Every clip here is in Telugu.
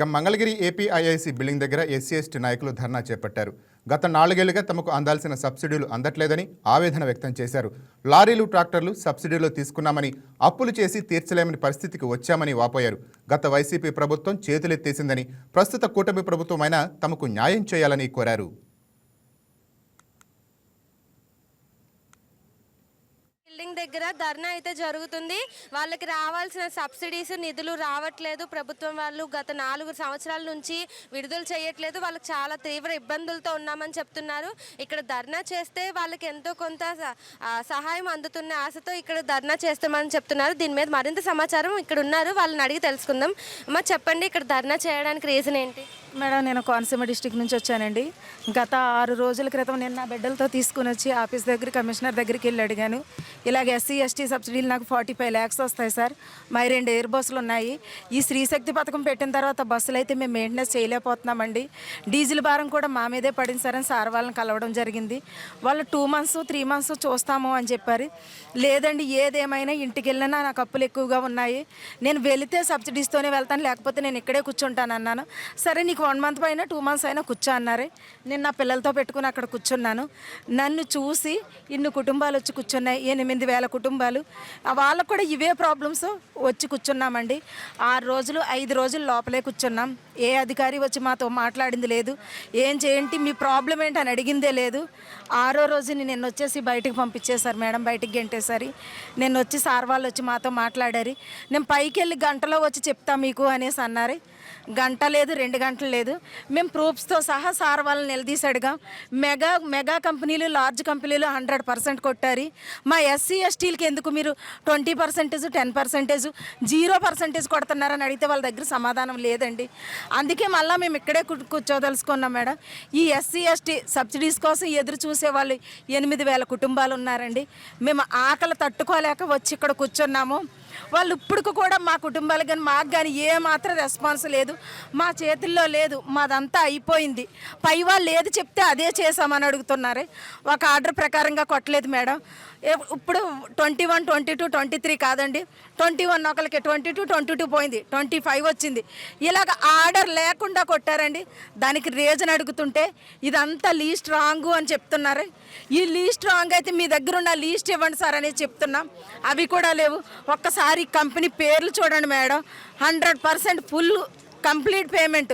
ఇక మంగళగిరి ఏపీఐఐసి బిల్డింగ్ దగ్గర ఎస్సీ ఎస్టీ నాయకులు ధర్నా చేపట్టారు. గత నాలుగేళ్ళుగా తమకు అందాల్సిన సబ్సిడీలు అందట్లేదని ఆవేదన వ్యక్తం చేశారు. లారీలు ట్రాక్టర్లు సబ్సిడీలో తీసుకున్నామని అప్పులు చేసి తీర్చలేమని పరిస్థితికి వచ్చామని వాపోయారు. గత వైసీపీ ప్రభుత్వం చేతులెత్తేసిందని ప్రస్తుత కూటమి ప్రభుత్వమైనా తమకు న్యాయం చేయాలని కోరారు. బిల్డింగ్ దగ్గర ధర్నా అయితే జరుగుతుంది. వాళ్ళకి రావాల్సిన సబ్సిడీస్ నిధులు రావట్లేదు. ప్రభుత్వం వాళ్ళు గత నాలుగు సంవత్సరాల నుంచి విడుదల చేయట్లేదు. వాళ్ళకి చాలా తీవ్ర ఇబ్బందులతో ఉన్నామని చెప్తున్నారు. ఇక్కడ ధర్నా చేస్తే వాళ్ళకి ఎంతో కొంత స- సహాయం అందుతున్న ఆశతో ఇక్కడ ధర్నా చేస్తామని చెప్తున్నారు. దీని మీద మరింత సమాచారం ఇక్కడ ఉన్నారు. వాళ్ళని అడిగి తెలుసుకుందాం. అమ్మ చెప్పండి ఇక్కడ ధర్నా చేయడానికి రీజన్ ఏంటి? మేడం నేను కోనసీమ డిస్టిక్ నుంచి వచ్చానండి. గత ఆరు రోజుల క్రితం నేను నా బిడ్డలతో తీసుకుని వచ్చి ఆఫీస్ దగ్గర కమిషనర్ దగ్గరికి వెళ్ళి అడిగాను. ఇలాగ ఎస్సీ ఎస్టీ సబ్సిడీలు నాకు ఫార్టీ ఫైవ్ ల్యాక్స్ వస్తాయి సార్. మా రెండు ఎయిర్ బస్సులు ఉన్నాయి. ఈ శ్రీశక్తి పథకం పెట్టిన తర్వాత బస్సులు అయితే మేము మెయింటెనెన్స్ చేయలేకపోతున్నామండి. డీజిల్ భారం కూడా మా మీదే పడింది సార్ అని సార్ వాళ్ళని కలవడం జరిగింది. వాళ్ళు టూ మంత్స్ త్రీ మంత్స్ చూస్తాము అని చెప్పారు. లేదండి ఏదేమైనా ఇంటికి వెళ్ళినా నాకు అప్పులు ఎక్కువగా ఉన్నాయి. నేను వెళితే సబ్సిడీస్తోనే వెళ్తాను లేకపోతే నేను ఇక్కడే కూర్చుంటాను అన్నాను. సరే నీకు వన్ మంత్ పైన టూ మంత్స్ అయినా కూర్చో అన్నారు. నేను నా పిల్లలతో పెట్టుకుని అక్కడ కూర్చున్నాను. నన్ను చూసి ఇన్ని కుటుంబాలు వచ్చి కూర్చున్నాయి. ఎనిమిది వేల కుటుంబాలు. వాళ్ళకు కూడా ఇవే ప్రాబ్లమ్స్ వచ్చి కూర్చున్నామండి. ఆరు రోజులు ఐదు రోజులు లోపలే కూర్చున్నాం. ఏ అధికారి వచ్చి మాతో మాట్లాడింది లేదు. ఏం చేయండి మీ ప్రాబ్లం ఏంటి అని అడిగిందే లేదు. ఆరో రోజు నేను వచ్చేసి బయటకు పంపించేశారు మేడం బయటికి గెంటేసరి నేను వచ్చి సార్ వాళ్ళు వచ్చి మాతో మాట్లాడారు. నేను పైకి వెళ్ళి గంటలో వచ్చి చెప్తా మీకు అనేసి అన్నారు. గంట లేదు రెండు గంటలు లేదు. మేము ప్రూఫ్స్తో సహా సార్ వాళ్ళని నిలదీసి మెగా మెగా కంపెనీలు లార్జ్ కంపెనీలు హండ్రెడ్ పర్సెంట్ కొట్టారు. మా ఎస్సీ ఎస్టీలకి ఎందుకు మీరు twenty percentage ten percentage zero percentage కొడుతున్నారని అడిగితే వాళ్ళ దగ్గర సమాధానం లేదండి. అందుకే మళ్ళీ మేము ఇక్కడే కూర్చోదలుచుకున్నాం మేడం. ఈ ఎస్సీ ఎస్టీ సబ్సిడీస్ కోసం ఎదురు చూసే వాళ్ళు ఎనిమిది వేల కుటుంబాలు ఉన్నారండి. మేము ఆకలి తట్టుకోలేక వచ్చి ఇక్కడ కూర్చున్నాము. వాళ్ళు ఇప్పుడు కూడా మా కుటుంబాలకు కానీ మాకు కానీ ఏ మాత్రం రెస్పాన్స్ లేదు. మా చేతుల్లో లేదు. మాదంతా అయిపోయింది. పై వాళ్ళు ఏది చెప్తే అదే చేసామని అడుగుతున్నారు. ఒక ఆర్డర్ ప్రకారంగా కొట్టలేదు మేడం. ఇప్పుడు twenty one twenty two twenty three కాదండి. ట్వంటీ వన్ ఒకరికి ట్వంటీ టూ ట్వంటీ టూ పోయింది. ట్వంటీ ఫైవ్ వచ్చింది. ఇలాగ ఆర్డర్ లేకుండా కొట్టారండి. దానికి రీజన్ అడుగుతుంటే ఇదంతా లీస్ట్ రాంగు అని చెప్తున్నారు. ఈ లీస్ట్ రాంగ్ అయితే మీ దగ్గర ఉన్న లీస్ట్ ఇవ్వండి సార్ అనేది చెప్తున్నాం. అవి కూడా లేవు. ఒక్కసారి కంపెనీ పేర్లు చూడండి madam. Hundred percent full complete payment.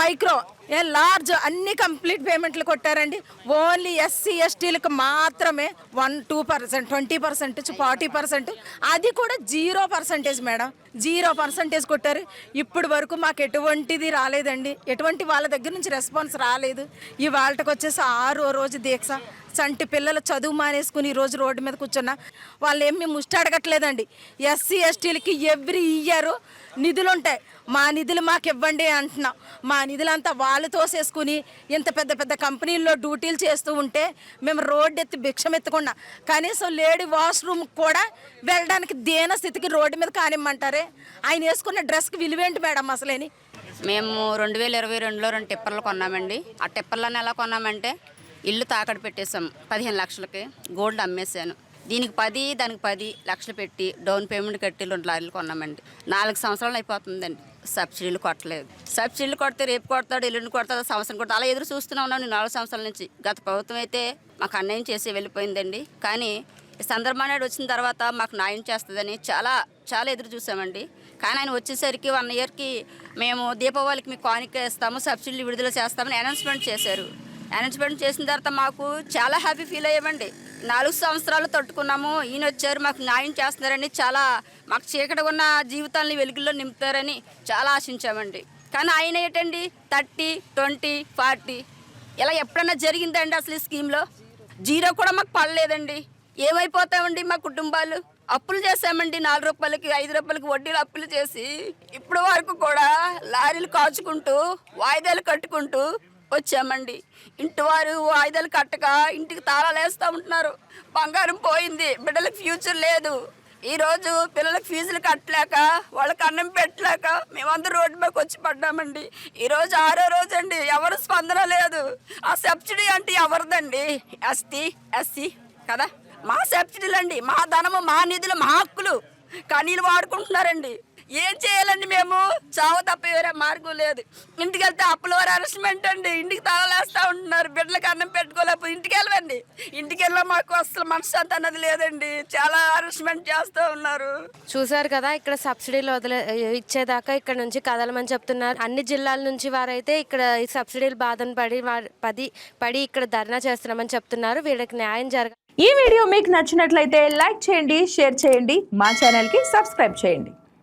Micro ఏ లార్జ్ అన్ని కంప్లీట్ పేమెంట్లు కొట్టారండి. ఓన్లీ ఎస్సీ ఎస్టీలకు మాత్రమే one two percent twenty percent forty percent. అది కూడా zero percentage madam. Zero percentage కొట్టారు. ఇప్పటి వరకు మాకు ఎటువంటిది రాలేదండి. ఎటువంటి వాళ్ళ దగ్గర నుంచి రెస్పాన్స్ రాలేదు. ఈ వాళ్ళకి వచ్చేసి ఆరో రోజు దీక్ష. చంటి పిల్లలు చదువు మానేసుకుని రోజు రోడ్డు మీద కూర్చున్నా వాళ్ళు ఏమి ముష్టి అడగట్లేదండి. ఎస్సీ ఎస్టీలకి ఎవ్రీ ఇయర్ నిధులు ఉంటాయి. మా నిధులు మాకు ఇవ్వండి అంటున్నాం. మా నిధులంతా వాళ్ళు తోసేసుకుని ఇంత పెద్ద పెద్ద కంపెనీల్లో డ్యూటీలు చేస్తూ ఉంటే మేము రోడ్డు ఎత్తి భిక్షం ఎత్తుకున్నా. కనీసం లేడీ వాష్రూమ్ కూడా వెళ్ళడానికి దేన స్థితికి రోడ్డు మీద కానిమ్మంటారే? ఆయన వేసుకున్న డ్రెస్కి విలువేంటి మేడం అసలేని? మేము రెండు వేల ఇరవై రెండులో రెండు టిప్పర్లు కొన్నామండి. ఆ టిప్పర్లను ఎలా కొన్నామంటే ఇల్లు తాకట్టు పెట్టేశాం పదిహేను లక్షలకి. గోల్డ్ అమ్మేశాను. దీనికి పది దానికి పది లక్షలు పెట్టి డౌన్ పేమెంట్ కట్టి రెండు లారీలు కొన్నామండి. నాలుగు సంవత్సరాలు అయిపోతుందండి. సబ్సిడీలు కొట్టలేదు. సబ్సిడీలు కొడితే రేపు కొడతాడు ఎల్లుండి కొడతాడు సంవత్సరం కొడతా అలా ఎదురు చూస్తూనే ఉన్నాను నేను నాలుగు సంవత్సరాల నుంచి. గత ప్రభుత్వం అయితే మాకు అన్యాయం చేసి వెళ్ళిపోయిందండి. కానీ ఈ చంద్రబాబు నాయుడు వచ్చిన తర్వాత మాకు న్యాయం చేస్తుందని చాలా చాలా ఎదురు చూసామండి. కానీ ఆయన వచ్చేసరికి వన్ ఇయర్కి మేము దీపావళికి మీకు కానిక ఇస్తాము సబ్సిడీలు విడుదల చేస్తామని అనౌన్స్మెంట్ చేశారు. అనౌన్స్మెంట్ చేసిన తర్వాత మాకు చాలా హ్యాపీ ఫీల్ అయ్యామండి. నాలుగు సంవత్సరాలు తట్టుకున్నాము. ఈయన వచ్చారు మాకు న్యాయం చేస్తున్నారని చాలా మాకు చీకటి ఉన్న జీవితాన్ని వెలుగుల్లో నింపుతారని చాలా ఆశించామండి. కానీ ఆయన ఏంటండి? థర్టీ ట్వంటీ ఫార్టీ ఇలా ఎప్పుడన్నా జరిగిందండి అసలు ఈ స్కీమ్లో? జీరో కూడా మాకు పడలేదండి. ఏమైపోతామండి మా కుటుంబాలు? అప్పులు చేశామండి నాలుగు రూపాయలకి ఐదు రూపాయలకి వడ్డీలు అప్పులు చేసి ఇప్పుడు వరకు కూడా లారీలు కాచుకుంటూ వాయిదాలు కట్టుకుంటూ వచ్చామండి. ఇంటి వారు వాయిదాలు కట్టక ఇంటికి తాళాలు వేస్తూ ఉంటున్నారు. బంగారం పోయింది. బిడ్డలకు ఫ్యూచర్ లేదు. ఈరోజు పిల్లలకు ఫీజులు కట్టలేక వాళ్ళకి అన్నం పెట్టలేక మేమందరూ రోడ్డు మీదకి వచ్చి పడ్డామండి. ఈరోజు ఆరో రోజు అండి ఎవరు స్పందన లేదు. ఆ సబ్సిడీ అంటే ఎవరిదండి? ఎస్టీ ఎస్సీ కదా? మా సబ్సిడీలు అండి మా ధనము మా నిధులు మా హక్కులు కానీ వాడుకుంటున్నారండి. ఏం చేయాలండి మేము? చావు తప్ప వేరే మార్గం లేదు. ఇంటికి వెళ్తే అప్పుల వారు అరెస్ట్మెంట్ అండి ఇంటికి తాళలేస్తా ఉంటున్నారు. బిడ్డలకు అన్నం పెట్టుకోలేకపోతే ఇంటికి వెళ్ళండి ఇంటికి వెళ్ళా మాకు అసలు మనశ్శాంతి అన్నది లేదండి. చాలా అరెస్ట్మెంట్ చేస్తూ ఉన్నారు. చూసారు కదా ఇక్కడ సబ్సిడీలు వదిలే ఇచ్చేదాకా ఇక్కడ నుంచి కదలమని చెప్తున్నారు. అన్ని జిల్లాల నుంచి వారైతే ఇక్కడ ఈ సబ్సిడీలు బాధను పడి వారి పది పడి ఇక్కడ ధర్నా చేస్తున్నామని చెప్తున్నారు. వీళ్ళకి న్యాయం జరగ ఈ వీడియో మీకు నచ్చినట్లయితే లైక్ చేయండి షేర్ చేయండి. మా ఛానల్కి సబ్స్క్రైబ్ చేయండి.